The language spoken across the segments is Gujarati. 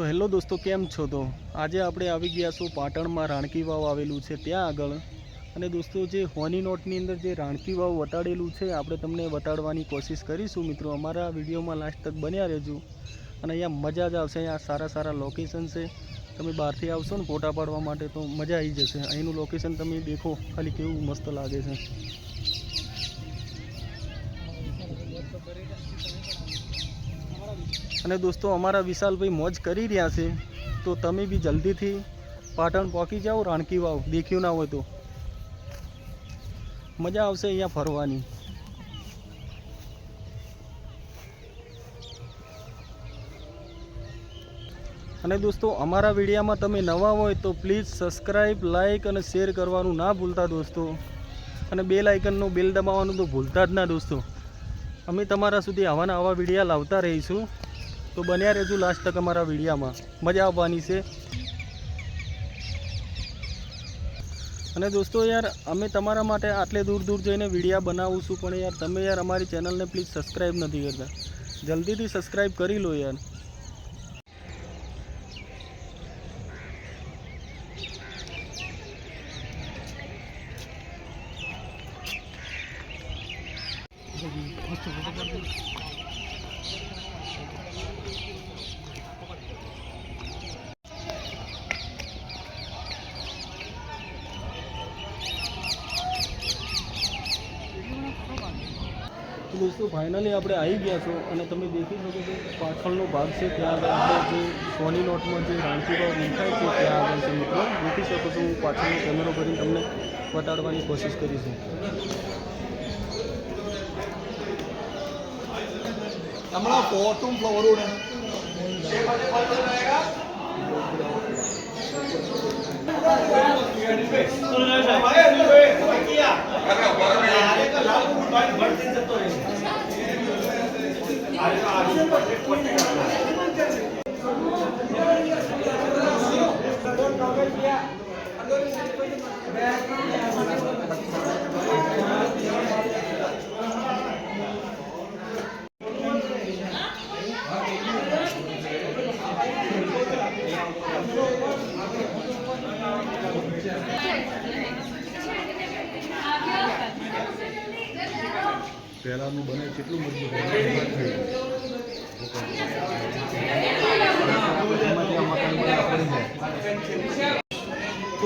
તો હેલો દોસ્તો, કેમ છો તો? આજે આપણે આવી ગયા છો પાટણમાં રાણકી વાવ આવેલું છે, ત્યાં આગળ. અને દોસ્તો, જે હોની નોટની અંદર જે રાણકી વાવ વટાડેલું છે, આપણે તમને વટાડવાની કોશિશ કરીશું, મિત્રો. અમારા વિડીયોમાં લાસ્ટ તક બન્યા રહેજો. અને અહીંયા મજા જ આવશે, અહીંયા સારા સારા લોકેશન છે. તમે બહારથી આવશો ને ફોટા પાડવા માટે તો મજા આવી જશે. અહીંનું લોકેશન તમે દેખો, ખાલી કેવું મસ્ત લાગે છે. અને દોસ્તો, અમારા વિશાલભાઈ મોજ કરી રહ્યા છે. તો તમે બી જલ્દીથી પાટણ પહોંચી જાઓ, રાણકી વાવ. દેખ્યું ના હોય તો. મજા આવશે અહીંયા ફરવાની. અને દોસ્તો, અમારા વિડીયામાં તમે નવા હોય તો પ્લીઝ સબસ્ક્રાઈબ લાઇક અને શેર કરવાનું ના ભૂલતા દોસ્તો. અને બેલ આઇકનનું બેલ દબાવવાનું તો ભૂલતા જ ના દોસ્તો. અમે તમારા સુધી આવાના આવા વિડીયા લાવતા રહીશું. તો બન્યા રહેજો લાસ્ટ તક અમારા વિડીયામાં. મજા આવવાની છે. અને દોસ્તો યાર, અમે તમારા માટે આટલે દૂર દૂર જઈને વિડીયા બનાવું છું પણ યાર તમે યાર અમારી ચેનલને પ્લીઝ સબસ્ક્રાઈબ નથી કરતા. જલ્દીથી સબસ્ક્રાઈબ કરી લો યાર. તો દોસ્તો ફાઇનલી આપણે આવી ગયા છો અને તમે દેખી શકો છો પાછળનો ભાગ છે ત્યાં આગળ આપણે જે સોની નોટમાં જે રાણકીભાવ દેખાય છે ત્યાં આગળ છે મિત્રો. દેખી શકો છો હું પાછળનો કેમેરો કરીને તમને બતાડવાની કોશિશ કરીશું. હમણાં ફોટું ફ્લોરું ને પહેલાનું બને કેટલું મજબૂત તો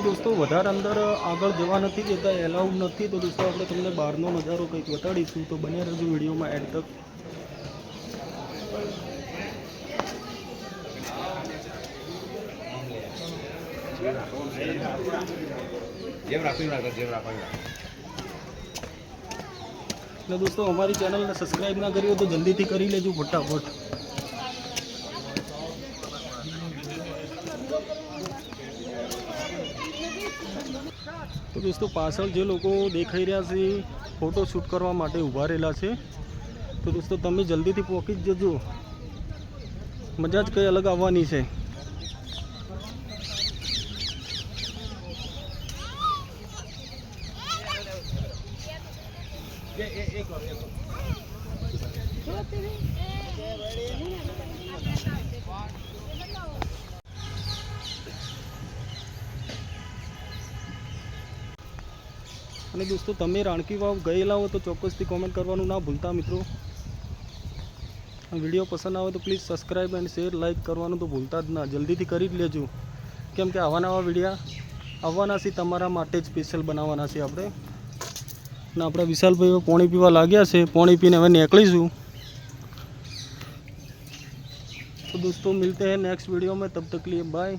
દોસ્તો, વધારે અંદર આગળ જવા નથી જતા એલાઉડ નથી. તો દોસ્તો, આપણે તમને બહારનો નજારો કંઈક બતાડીશું. તો બન્યા રહેજો વિડીયોમાં એડ તક. જેમ રાખો જેમ રાખવાની અને દોસ્તો, અમારી ચેનલને સબસ્ક્રાઈબ ના કરી હોય તો જલ્દીથી કરી લેજો, ફટાફટ. તો દોસ્તો, પાછળ જે લોકો દેખાઈ રહ્યા છે ફોટો શૂટ કરવા માટે ઊભા રહેલા છે. તો દોસ્તો, તમે જલ્દીથી પહોંચી જ જજો. મજા જ કંઈ અલગ આવવાની છે. અને દોસ્તો, તમે રાણકી વાવ ગયેલા હો તો ચોક્કસથી કોમેન્ટ કરવાનું ના ભૂલતા મિત્રો. વીડિયો પસંદ આવે તો please subscribe and share like કરવાનું તો ભૂલતા જ ના. જલ્દીથી કરી જ લેજો. કેમ કે આવા નવા વિડીયા આવવાના છે તમારા માટે જ સ્પેશિયલ બનાવવાના છે આપણે. અને આપણે વિશાલભાઈ પાણી પીવા લાગ્યા છે. પાણી પીને હવે નીકળીશું. તો દોસ્તો, મિલતે હૈ નેક્સ્ટ વીડિયો મેં તબ તક બાય.